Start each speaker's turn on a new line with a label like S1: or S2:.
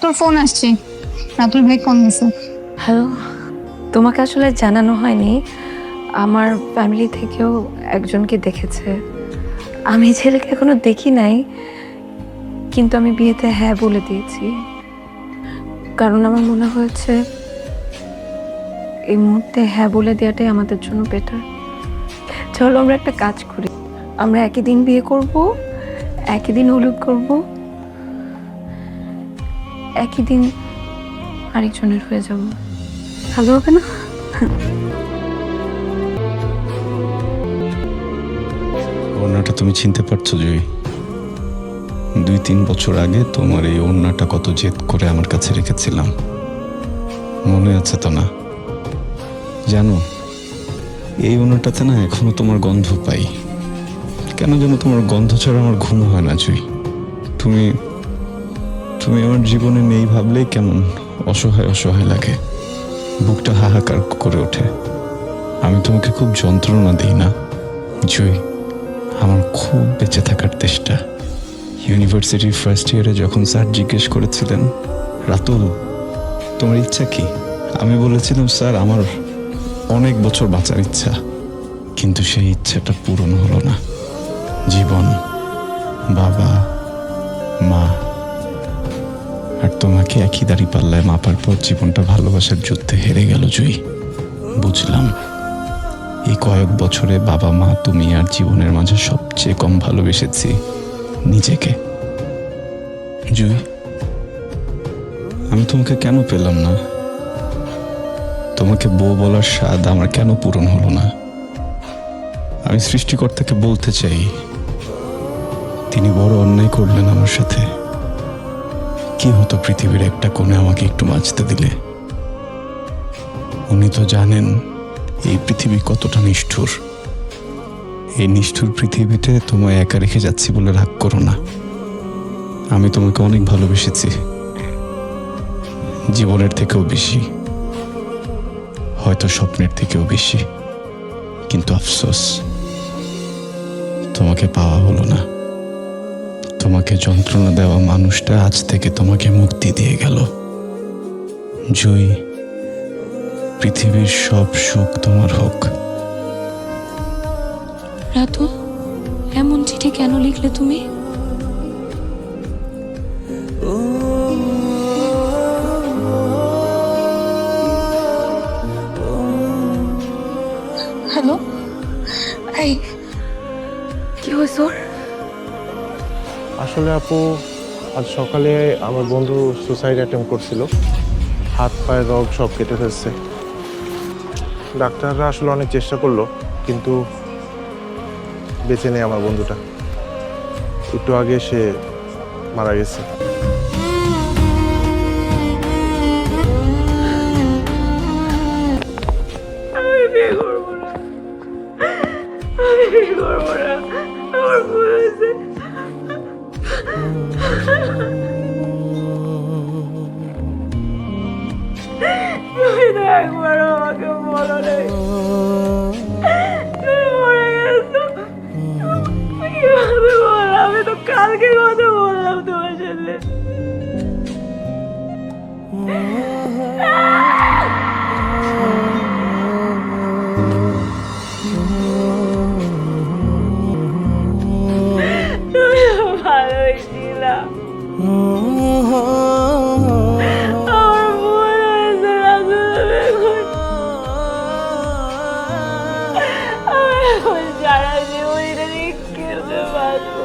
S1: তোর ফোন আসছে। রাতুল ভাই ফোন দিছে
S2: হ্যালো তোমাকে আসলে জানানো হয়নি। আমার ফ্যামিলি থেকেও একজনকে দেখেছে। আমি ছেলেকে এখনও দেখি নাই। কিন্তু আমি বিয়েতে হ্যাঁ বলে দিয়েছি। কারণ আমার মনে হয়েছে, এই মুহূর্তে হ্যাঁ বলে দেওয়াটাই আমাদের জন্য বেটার চলো আমরা একটা কাজ করি। আমরা একই দিন বিয়ে করব, একই দিন হলুদ করব। একই দিন আরেকজনের হয়ে যাব। ভালো হবে না?
S3: ওড়নাটা তুমি চিনতে পারছ জয়ী দুই তিন বছর আগে তোমার এই ওড়নাটা কত জেদ করে আমার কাছে রেখেছিলাম। মনে আছে তো না? জানো এই ওড়নাটাতে না এখনও তোমার গন্ধ পাই। কেন যেন তোমার গন্ধ ছাড়া আমার ঘুম হয় না জুই। তুমি তুমি আমার জীবনে নেই ভাবলেই কেমন অসহায় অসহায় লাগে। বুকটা হাহাকার করে ওঠে। আমি তোমাকে খুব যন্ত্রণা দিই না? জুই, আমার খুব বেঁচে থাকার চেষ্টা ইউনিভার্সিটির ফার্স্ট ইয়ারে যখন স্যার জিজ্ঞেস করেছিলেন, রাতুল, তোমার ইচ্ছা কি? আমি বলেছিলাম, স্যার, আমার অনেক বছর বাঁচার ইচ্ছা। কিন্তু সেই ইচ্ছাটা পূরণ হলো না। জীবন, বাবা, মা আর তোমাকে একই দাড়ি পাল্লায় মাপার পর জীবনটা ভালোবাসার যুদ্ধে হেরে গেল, জুই। বুঝলাম। এই কয়েক বছরে বাবা, মা, তুমি আর জীবনের মাঝে সবচেয়ে কম ভালোবেসেছি নিজেকে। জুই, আমি তোমাকে কেন পেলাম না? তোমাকে বউ বলার স্বাদ আমার কেন পূরণ হলো না? আমি সৃষ্টিকর্তাকে বলতে চাই। তিনি বড় অন্যায় করলেন আমার সাথে। কি হতো পৃথিবীর একটা কোণে আমাকে একটু বাঁচতে দিলে? উনি তো জানেন এই পৃথিবী কতটা নিষ্ঠুর। এই নিষ্ঠুর পৃথিবীতে তোমায় একা রেখে যাচ্ছি বলে রাগ করো না। আমি তোমাকে অনেক ভালোবেসেছি। জীবনের থেকেও বেশি। হয়তো স্বপ্নের থেকেও বেশি। কিন্তু আফসোস, তোমাকে পাওয়া হলো না। তোমাকে যন্ত্রণা দেওয়া মানুষটা আজ থেকে তোমাকে মুক্তি দিয়ে গেল। জয়ী পৃথিবীর সব সুখ তোমার হোক।
S2: রাতু এমন চিঠি কেন লিখলে তুমি?
S1: হ্যালো এই
S2: কি হয়েছে ওর?
S4: আসলে আপু, আজ সকালে আমার বন্ধু সুসাইড অ্যাটেম্প করছিল। হাত পায়ের রগ সব কেটে ফেলছে। ডাক্তাররা আসলে অনেক চেষ্টা করল, কিন্তু বেঁচে নেই আমার বন্ধুটা। একটু আগে সে মারা গেছে।
S5: একবারও আমাকে বলো নাই। সারা জীবন এটা নিয়ে খেলতে পারব